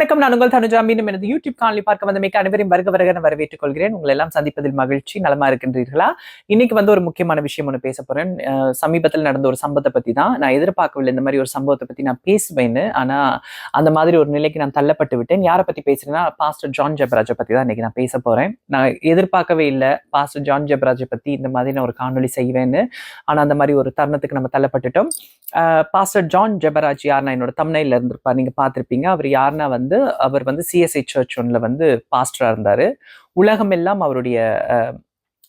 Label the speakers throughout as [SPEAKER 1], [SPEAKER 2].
[SPEAKER 1] வணக்கம். நான் உங்கள் தனுஜா. மீண்டும் எனது யூடியூப் காணொலி பார்க்க வந்த மிக்க அனைவரையும் வருக வருக வரவேற்றுக் கொள்கிறேன். உங்களை எல்லாம் சந்திப்பதில் மகிழ்ச்சி. நலமா இருக்கின்றீர்களா? இன்னைக்கு வந்து ஒரு முக்கியமான விஷயம் ஒன்று பேச போறேன். சமீபத்தில் நடந்த ஒரு சம்பவத்தை பத்தி தான் நான் எதிர்பார்க்கவில்லை. இந்த மாதிரி ஒரு சம்பவத்தை பத்தி நான் பேசுவேன்னு. ஆனா அந்த மாதிரி ஒரு நிலைக்கு நான் தள்ளப்பட்டு விட்டேன். யாரை பத்தி பேசுறேன்னா பாஸ்டர் ஜான் ஜெபராஜை பத்தி தான் இன்னைக்கு நான் பேச போறேன். நான் எதிர்பார்க்கவே இல்லை பாஸ்டர் ஜான் ஜெபராஜை பத்தி இந்த மாதிரி நான் ஒரு காணொலி செய்வேன்னு. ஆனா அந்த மாதிரி ஒரு தருணத்துக்கு நம்ம தள்ளப்பட்டுட்டோம். பாஸ்டர் ஜான் ஜெபராஜ் யாருன்னா என்னோட தமிழ்ல இருந்திருப்பா நீங்க பார்த்திருப்பீங்க. அவர் யாருன்னா வந்து அவர் வந்து சிஎஸ்ஐ சர்ச் ஒன்ல வந்து பாஸ்டரா இருந்தார். உலகம் எல்லாம் அவருடைய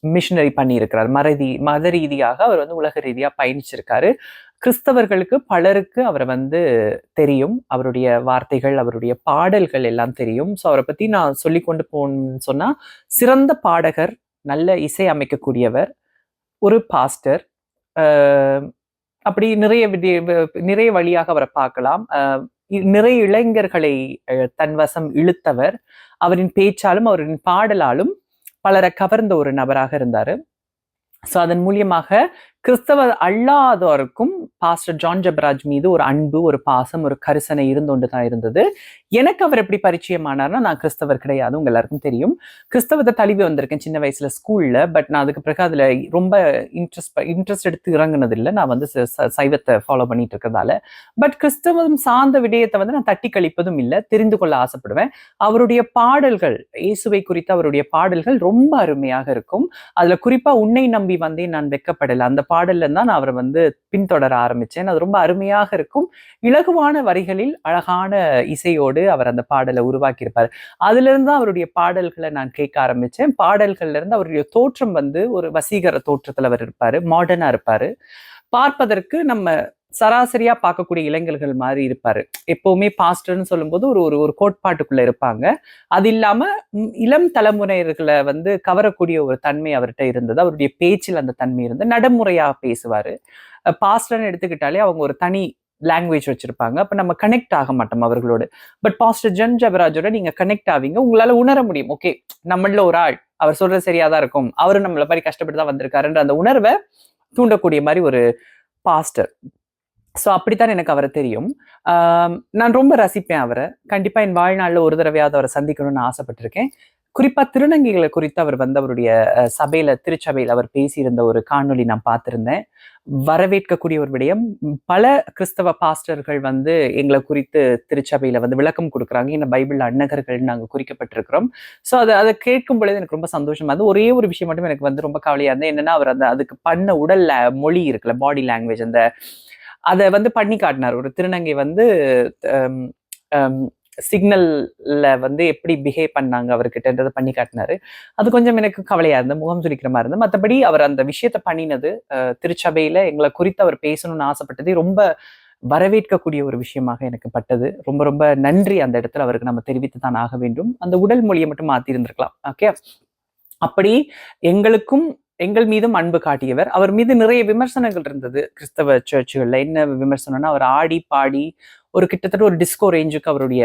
[SPEAKER 1] மிஷினரி பண்ணியிருக்கிறார். மறதி மத ரீதியாக அவர் வந்து உலக ரீதியா பயணிச்சிருக்காரு. கிறிஸ்தவர்களுக்கு பலருக்கு அவரை வந்து தெரியும். அவருடைய வார்த்தைகள் அவருடைய பாடல்கள் எல்லாம் தெரியும். ஸோ அவரை பத்தி நான் சொல்லி கொண்டு போகணும்னு சொன்னா சிறந்த பாடகர் நல்ல இசை அமைக்கக்கூடியவர் ஒரு பாஸ்டர் அப்படி நிறைய விதி- நிறைய வழியாக அவரை பார்க்கலாம். அஹ் நிறைய இளைஞர்களை அஹ், தன் வசம் இழுத்தவர். அவரின் பேச்சாலும் அவரின் பாடலாலும் பலரை கவர்ந்த ஒரு நபராக இருந்தார். ஸோ அதன் மூலியமாக கிறிஸ்தவ அல்லாதோருக்கும் பாஸ்டர் ஜான் ஜபராஜ் மீது ஒரு அன்பு ஒரு பாசம் ஒரு கரிசனை இருந்தோண்டு தான் இருந்தது. எனக்கு அவர் எப்படி பரிச்சயமானார்னா நான் கிறிஸ்தவர் கிடையாது உங்க எல்லாருக்கும் தெரியும். கிறிஸ்தவத்தை தழுவி வந்திருக்கேன் சின்ன வயசுல ஸ்கூல்ல பட் நான் அதுக்கு பிறகு அதுல ரொம்ப இன்ட்ரெஸ்ட் இன்ட்ரெஸ்ட் எடுத்து இறங்குனது இல்லை நான் வந்து ச- ச- சைவத்தை ஃபாலோ பண்ணிட்டு இருக்கிறதால. பட் கிறிஸ்தவம் சார்ந்த விடயத்தை வந்து நான் தட்டி கழிப்பதும் இல்லை தெரிந்து கொள்ள ஆசைப்படுவேன். அவருடைய பாடல்கள் இயேசுவை குறித்த அவருடைய பாடல்கள் ரொம்ப அருமையாக இருக்கும். அதுல குறிப்பா உன்னை நம்பி வந்தே நான் வெக்கப்படல. அந்த பாடல்ல தான் நான் அவரை வந்து பின்தொடர ஆரம்பிச்சேன். அது ரொம்ப அருமையாக இருக்கும். இலகுவான வரிகளில் அழகான இசையோடு அவர் அந்த பாடலை உருவாக்கியிருப்பார். அதுல இருந்து அவருடைய பாடல்களை நான் கேட்க ஆரம்பிச்சேன். பாடல்கள்ல இருந்து அவருடைய தோற்றம் வந்து ஒரு வசீகர தோற்றத்துல அவர் இருப்பாரு. மாடர்னா இருப்பாரு. பார்ப்பதற்கு நம்ம சராசரியா பார்க்கக்கூடிய இளைஞர்கள் மாதிரி இருப்பாரு. எப்பவுமே பாஸ்டர்னு சொல்லும்போது ஒரு ஒரு ஒரு கோட்பாட்டுக்குள்ள இருப்பாங்க. அது இல்லாம இளம் தலைமுறையர்களை வந்து கவரக்கூடிய ஒரு தன்மை அவர்கிட்ட இருந்தது. அவருடைய பேச்சில் அந்த தன்மை இருந்து நடைமுறையா பேசுவாரு. பாஸ்டர்னு எடுத்துக்கிட்டாலே அவங்க ஒரு தனி லாங்குவேஜ் வச்சிருப்பாங்க. அப்ப நம்ம கனெக்ட் ஆக மாட்டோம் அவர்களோடு. பட் பாஸ்டர் ஜன் ஜபராஜோட நீங்க கனெக்ட் ஆவீங்க. உங்களால உணர முடியும். ஓகே நம்மள ஒரு ஆள். அவர் சொல்றது சரியாதான் இருக்கும். அவரும் நம்மள மாதிரி கஷ்டப்பட்டு தான் வந்திருக்காருன்ற அந்த உணர்வை தூண்டக்கூடிய மாதிரி ஒரு பாஸ்டர் ஸோ அப்படித்தான் எனக்கு அவரை தெரியும். நான் ரொம்ப ரசிப்பேன் அவரை. கண்டிப்பா என் வாழ்நாளில் ஒரு தடவையாவது அவரை சந்திக்கணும்னு ஆசைப்பட்டிருக்கேன். குறிப்பா திருநங்கைகளை குறித்து அவர் வந்து அவருடைய சபையில திருச்சபையில் அவர் பேசியிருந்த ஒரு காணொலி நான் பார்த்திருந்தேன். வரவேற்கக்கூடிய ஒரு விடயம். பல கிறிஸ்தவ பாஸ்டர்கள் வந்து எங்களை குறித்து திருச்சபையில வந்து விளக்கம் கொடுக்குறாங்க. இந்த பைபிள் அன்னகர்கள் நாங்கள் குறிக்கப்பட்டிருக்கிறோம். ஸோ அதை அதை கேட்கும் பொழுது எனக்கு ரொம்ப சந்தோஷமா இருந்தது. ஒரே ஒரு விஷயம் மட்டும் எனக்கு வந்து ரொம்ப கவலையா இருந்தது. என்னன்னா அவர் அந்த அதுக்கு பண்ண உடல் மொழி இருக்குல்ல பாடி லாங்குவேஜ் அந்த அதை வந்து பண்ணி காட்டினார். ஒரு திருநங்கை வந்து சிக்னல்ல வந்து எப்படி பிஹேவ் பண்ணாங்க அவர்கிட்டன்றதை பண்ணி காட்டினாரு. அது கொஞ்சம் எனக்கு கவலையா இருந்தது முகம் சுரிக்கிற மாதிரி இருந்தது. மற்றபடி அவர் அந்த விஷயத்த பண்ணினது திருச்சபையில எங்களை குறித்து அவர் பேசணும்னு ஆசைப்பட்டது ரொம்ப வரவேற்கக்கூடிய ஒரு விஷயமாக எனக்கு பட்டது. ரொம்ப ரொம்ப நன்றி அந்த இடத்துல அவருக்கு நம்ம தெரிவித்து தான் ஆக வேண்டும். அந்த உடல் மொழியை மட்டும் மாத்தி இருந்திருக்கலாம் ஓகே அப்படி எங்களுக்கும் எங்கள் மீதும் அன்பு காட்டியவர். அவர் மீது நிறைய விமர்சனங்கள் இருந்தது. கிறிஸ்தவ சர்ச்சுகளில் என்ன விமர்சனம்னா அவர் ஆடி பாடி ஒரு கிட்டத்தட்ட ஒரு டிஸ்கோ ரேஞ்சுக்கு அவருடைய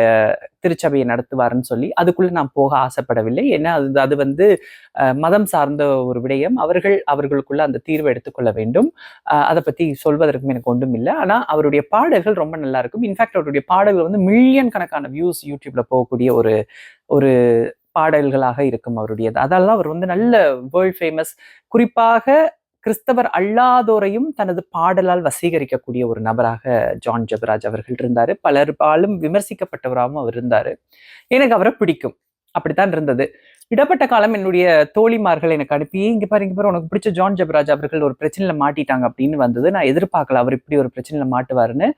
[SPEAKER 1] திருச்சபையை நடத்துவாருன்னு சொல்லி அதுக்குள்ள நான் போக ஆசைப்படவில்லை. ஏன்னா அது அது வந்து மதம் சார்ந்த ஒரு விடயம். அவர்கள் அவர்களுக்குள்ள அந்த தீர்வை எடுத்துக்கொள்ள வேண்டும். அதை பத்தி சொல்வதற்கும் எனக்கு ஒன்றும் இல்லை. ஆனா அவருடைய பாடல்கள் ரொம்ப நல்லா இருக்கும். இன்ஃபேக்ட் அவருடைய பாடல்கள் வந்து மில்லியன் கணக்கான வியூஸ் யூடியூப்ல போகக்கூடிய ஒரு ஒரு பாடல்களாக இருக்கும் அவருடையது. அதெல்லாம் அவர் வந்து நல்ல வேர்ல்ட் ஃபேமஸ் குறிப்பாக கிறிஸ்தவர் அல்லாதோரையும் தனது பாடலால் வசீகரிக்கக்கூடிய ஒரு நபராக ஜான் ஜபராஜ் அவர்கள் இருந்தாரு. பலர்பாலும் விமர்சிக்கப்பட்டவராகவும் அவர் இருந்தாரு. எனக்கு அவரை பிடிக்கும். அப்படித்தான் இருந்தது. இடப்பட்ட காலம் என்னுடைய தோழிமார்கள் எனக்கு அனுப்பி இங்க பாரு இங்க பாரு உனக்கு பிடிச்ச ஜான் ஜபராஜ் அவர்கள் ஒரு பிரச்சனையில மாட்டிட்டாங்க அப்படின்னு வந்தது. நான் எதிர்பார்க்கல அவர் இப்படி ஒரு பிரச்சனையில மாட்டுவாருன்னு.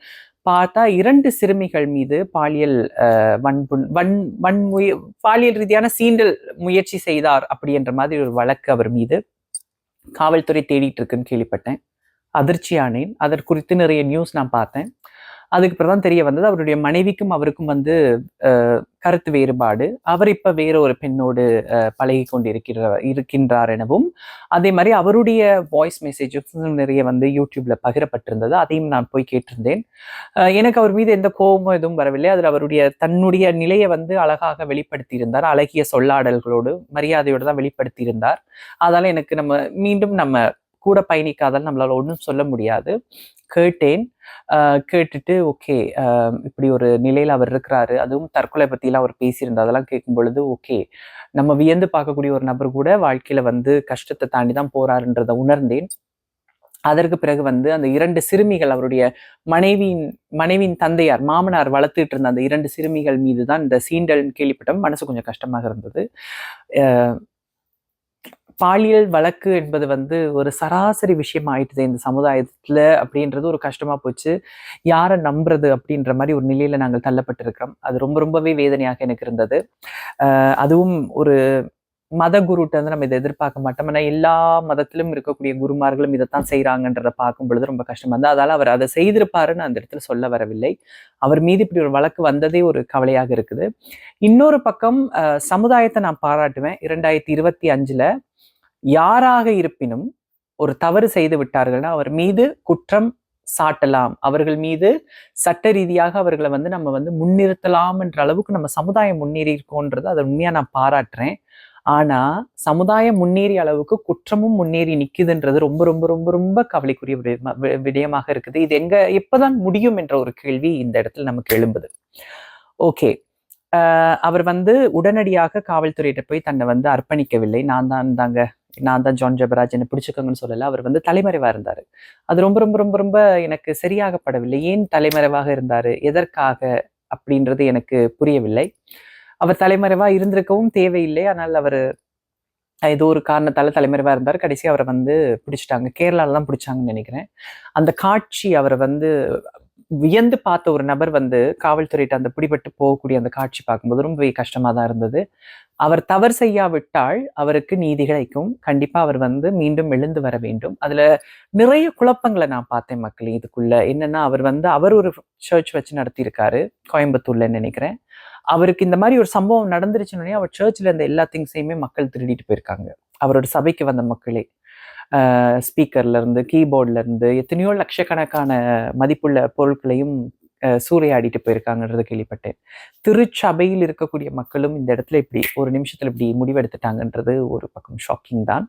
[SPEAKER 1] பார்த்தா இரண்டு சிறுமிகள் மீது பாலியல் அஹ், வன்புண் வன் வன்முய பாலியல் ரீதியான சீண்டல் முயற்சி செய்தார் அப்படின்ற மாதிரி ஒரு வழக்கு அவர் மீது காவல்துறை தேடிட்டு இருக்குன்னு கேள்விப்பட்டேன். அதிர்ச்சியானேன். அதற்கு நிறைய நியூஸ் நான் பார்த்தேன். அதுக்கப்புறம் தான் தெரிய வந்தது அவருடைய மனைவிக்கும் அவருக்கும் வந்து கருத்து வேறுபாடு. அவர் இப்ப வேற ஒரு பெண்ணோடு பழகி கொண்டிருக்கிற இருக்கின்றார் எனவும் அதே மாதிரி அவருடைய வாய்ஸ் மெசேஜஸ் நிறைய வந்து யூடியூப்ல பகிரப்பட்டிருந்தது அதையும் நான் போய் கேட்டிருந்தேன். எனக்கு அவர் மீது எந்த கோபமும் எதுவும் வரவில்லை. அதில் அவருடைய தன்னுடைய நிலையை வந்து அழகாக வெளிப்படுத்தியிருந்தார். அழகிய சொல்லாடல்களோடு மரியாதையோடு தான் வெளிப்படுத்தியிருந்தார். அதால எனக்கு நம்ம மீண்டும் நம்ம கூட பயணிக்காதால் நம்மளால ஒன்றும் சொல்ல முடியாது. கேட்டேன். கேட்டுட்டு ஓகே இப்படி ஒரு நிலையில் அவர் இருக்கிறாரு. அதுவும் தற்கொலை பற்றிலாம் அவர் பேசியிருந்தா அதெல்லாம் கேட்கும் பொழுது ஓகே நம்ம வியந்து பார்க்கக்கூடிய ஒரு நபர் கூட வாழ்க்கையில் வந்து கஷ்டத்தை தாண்டி தான் போறாருன்றதை உணர்ந்தேன். அதற்கு பிறகு வந்து அந்த இரண்டு சிறுமிகள் அவருடைய மனைவியின் மனைவியின் தந்தையார் மாமனார் வளர்த்துட்டு இருந்த அந்த இரண்டு சிறுமிகள் மீது தான் இந்த சீண்டல் கேள்விப்பட்டோம் மனசு கொஞ்சம் கஷ்டமாக இருந்தது. பாலியல் வழக்கு என்பது வந்து ஒரு சராசரி விஷயம் ஆயிட்டுது இந்த சமுதாயத்துல அப்படின்றது ஒரு கஷ்டமா போச்சு. யாரை நம்புறது அப்படின்ற மாதிரி ஒரு நிலையில நாங்கள் தள்ளப்பட்டிருக்கிறோம். அது ரொம்ப ரொம்பவே வேதனையாக எனக்கு இருந்தது. அதுவும் ஒரு மத குருட்ட வந்து நம்ம இதை எதிர்பார்க்க மாட்டோம். ஆனா எல்லா மதத்திலும் இருக்கக்கூடிய குருமார்களும் இதைத்தான் செய்கிறாங்கன்றதை பார்க்கும் பொழுது ரொம்ப கஷ்டமாக இருந்தது. அதால் அவர் அதை செய்திருப்பாருன்னு அந்த இடத்துல சொல்ல வரவில்லை. அவர் மீது இப்படி ஒரு வழக்கு வந்ததே ஒரு கவலையாக இருக்குது. இன்னொரு பக்கம் சமுதாயத்தை நான் பாராட்டுவேன். இரண்டாயிரத்தி இருபத்தி அஞ்சில் யாராக இருப்பினும் ஒரு தவறு செய்து விட்டார்கள்னா அவர் மீது குற்றம் சாட்டலாம். அவர்கள் மீது சட்ட ரீதியாக அவர்களை வந்து நம்ம வந்து முன்னிறுத்தலாம் என்ற அளவுக்கு நம்ம சமுதாயம் முன்னேறி இருக்கோன்றது அதை உண்மையா நான் பாராட்டுறேன். ஆனா சமுதாயம் முன்னேறிய அளவுக்கு குற்றமும் முன்னேறி நிக்குதுன்றது ரொம்ப ரொம்ப ரொம்ப ரொம்ப கவலைக்குரிய வி- விடயமாக இருக்குது. இது எங்க எப்பதான் முடியும் என்ற ஒரு கேள்வி இந்த இடத்துல நமக்கு எழும்புது. ஓகே. அவர் வந்து உடனடியாக காவல்துறையிட்ட போய் தன்னை வந்து அர்ப்பணிக்கவில்லை. நான் தான் தாங்க நான் தான் ஜான் ஜெபராஜ் என்ன பிடிச்சிக்கோங்கன்னு சொல்லல அவர் வந்து தலைமறைவா இருந்தாரு. அது ரொம்ப ரொம்ப ரொம்ப ரொம்ப எனக்கு சரியாகப்படவில்லை. ஏன் தலைமறைவாக இருந்தாரு? எதற்காக அப்படின்றது எனக்கு புரியவில்லை. அவர் தலைமறைவா இருந்திருக்கவும் தேவையில்லை. ஆனால் அவர் ஏதோ ஒரு காரணத்தால் தலைமறைவா இருந்தார். கடைசி அவரை வந்து பிடிச்சிட்டாங்க. கேரளால தான் பிடிச்சாங்கன்னு நினைக்கிறேன். அந்த காட்சி அவரை வந்து வியந்து பார்த்த ஒரு நபர் வந்து காவல்துறையிட்ட அந்த பிடிபட்டு போகக்கூடிய அந்த காட்சி பார்க்கும்போது ரொம்பவே கஷ்டமா தான் இருந்தது. அவர் தவறு செய்யாவிட்டால் அவருக்கு நீதி கிடைக்கும். கண்டிப்பா அவர் வந்து மீண்டும் எழுந்து வர வேண்டும். அதுல நிறைய குழப்பங்களை நான் பார்த்தேன் மக்கள் இதுக்குள்ள. என்னன்னா அவர் வந்து அவர் ஒரு சர்ச் வச்சு நடத்தியிருக்காரு கோயம்புத்தூர்ல நினைக்கிறேன். அவருக்கு இந்த மாதிரி ஒரு சம்பவம் நடந்துருச்சுன்னே அவர் சர்ச்சில் இருந்த எல்லா திங்ஸையுமே மக்கள் திருடிட்டு போயிருக்காங்க. அவரோட சபைக்கு வந்த மக்களே. ஸ்பீக்கர்ல இருந்து கீபோர்ட்ல இருந்து எத்தனையோ லட்சக்கணக்கான மதிப்புள்ள பொருட்களையும் சூறையாடிட்டு போயிருக்காங்கன்றது கேள்விப்பட்டேன். திருச்சபையில் இருக்கக்கூடிய மக்களும் இந்த இடத்துல இப்படி ஒரு நிமிஷத்துல இப்படி முடிவெடுத்துட்டாங்கன்றது ஒரு பக்கம் ஷாக்கிங் தான்.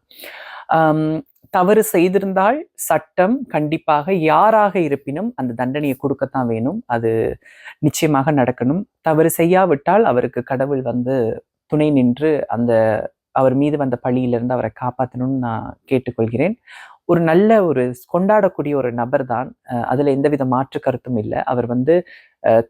[SPEAKER 1] தவறு செய்திருந்தால் சட்டம் கண்டிப்பாக யாராக இருப்பினும் அந்த தண்டனையை கொடுக்கத்தான் வேணும். அது நிச்சயமாக நடக்கணும். தவறு செய்யாவிட்டால் அவருக்கு கடவுள் வந்து துணை நின்று அந்த அவர் மீது வந்த பழியிலிருந்து அவரை காப்பாற்றணும்னு நான் கேட்டுக்கொள்கிறேன். ஒரு நல்ல ஒரு கொண்டாடக்கூடிய ஒரு நபர் தான் அதில் எந்தவித மாற்று கருத்தும் இல்லை. அவர் வந்து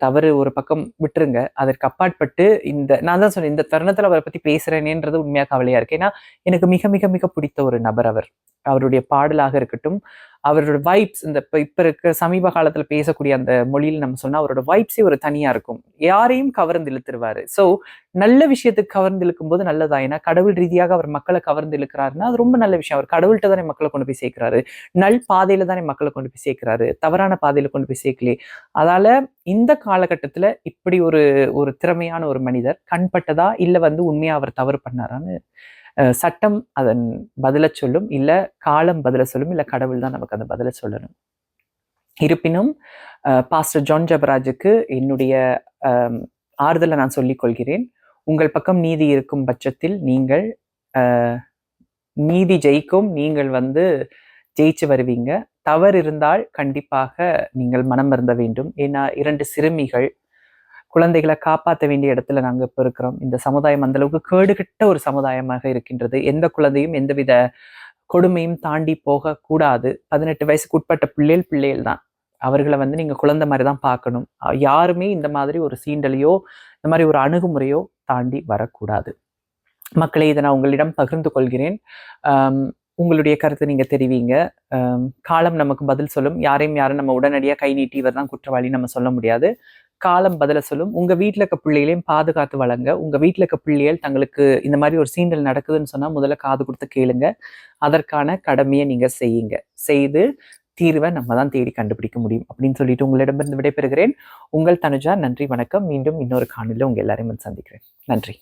[SPEAKER 1] தவறு ஒரு பக்கம் விட்டுருங்க. அதற்கு அப்பாற்பட்டு இந்த நான் தான் சொன்னேன் இந்த தருணத்தில் அவரை பற்றி பேசுறேனேன்றது உண்மையாக கவலையாக இருக்கு. ஏன்னா எனக்கு மிக மிக மிக பிடித்த ஒரு நபர் அவர். அவருடைய பாடலாக இருக்கட்டும் அவரோட வைப்ஸ் இந்த இப்போ இப்போ இருக்க சமீப காலத்துல பேசக்கூடிய அந்த மொழியில் நம்ம சொன்னால் அவரோட வைப்ஸே ஒரு தனியாக இருக்கும். யாரையும் கவர்ந்து இழுத்துருவாரு. ஸோ நல்ல விஷயத்துக்கு கவர்ந்து இழுக்கும் போது நல்லதா? ஏன்னா கடவுள் ரீதியாக அவர் மக்களை கவர்ந்து இழுக்கிறாருன்னா அது ரொம்ப நல்ல விஷயம். அவர் கடவுள்கிட்ட தானே மக்களை கொண்டு போய் சேர்க்கிறாரு. நல் பாதையில தானே மக்களை கொண்டு போய் சேர்க்கிறாரு. தவறான பாதையில கொண்டு போய் சேர்க்கலையே. அதால இந்த காலகட்டத்துல இப்படி ஒரு ஒரு திறமையான ஒரு மனிதர் கண்பட்டதா? இல்லை வந்து உண்மையாக அவர் தவறு பண்ணாரான்னு சட்டம் அதன் பதிலை சொல்லும் இல்லை காலம் பதிலை சொல்லும் இல்லை கடவுள் தான் நமக்கு அந்த பதில சொல்லணும். இருப்பினும் பாஸ்டர் ஜான் ஜபராஜுக்கு என்னுடைய ஆறுதலை நான் சொல்லிக் கொள்கிறேன். உங்கள் பக்கம் நீதி இருக்கும் பட்சத்தில் நீங்கள் நீதி ஜெயிக்கும் நீங்கள் வந்து ஜெயிச்சு வருவீங்க. தவறு இருந்தால் கண்டிப்பாக நீங்கள் மனம் மருந்த வேண்டும். ஏன்னா இரண்டு சிறுமிகள் குழந்தைகளை காப்பாற்ற வேண்டிய இடத்துல நாங்கள் இப்போ இருக்கிறோம். இந்த சமுதாயம் அந்தளவுக்கு கேடுகட்ட ஒரு சமுதாயமாக இருக்கின்றது. எந்த குழந்தையும் எந்தவித கொடுமையும் தாண்டி போகக்கூடாது பதினெட்டு வயசுக்கு உட்பட்ட பிள்ளைகள் பிள்ளைகள் தான். அவர்களை வந்து நீங்க குழந்தை மாதிரி தான் பார்க்கணும் யாருமே இந்த மாதிரி ஒரு சீண்டலையோ இந்த மாதிரி ஒரு அணுகுமுறையோ தாண்டி வரக்கூடாது. மக்களை இதை நான் உங்களிடம் பகிர்ந்து கொள்கிறேன். உங்களுடைய கருத்தை நீங்க தெரிவிங்க. காலம் நமக்கு பதில் சொல்லும். யாரையும் யாரும் நம்ம உடனடியாக கை நீட்டி இவர் தான் குற்றவாளி நம்ம சொல்ல முடியாது. காலம் பதில சொல்லும். உங்க வீட்டில் இருக்க பிள்ளைகளையும் பாதுகாத்து வழங்க உங்க வீட்டில் இருக்க பிள்ளைகள் தங்களுக்கு இந்த மாதிரி ஒரு சீண்டல் நடக்குதுன்னு சொன்னா முதல்ல காது கொடுத்து கேளுங்க. அதற்கான கடமையை நீங்க செய்யுங்க. செய்து தீர்வை நம்ம தான் தேடி கண்டுபிடிக்க முடியும் அப்படின்னு சொல்லிட்டு உங்களிடமிருந்து விடைபெறுகிறேன். உங்கள் தனுஜா நன்றி வணக்கம். மீண்டும் இன்னொரு காணொலியில் உங்க எல்லாரையும் சந்திக்கிறேன். நன்றி.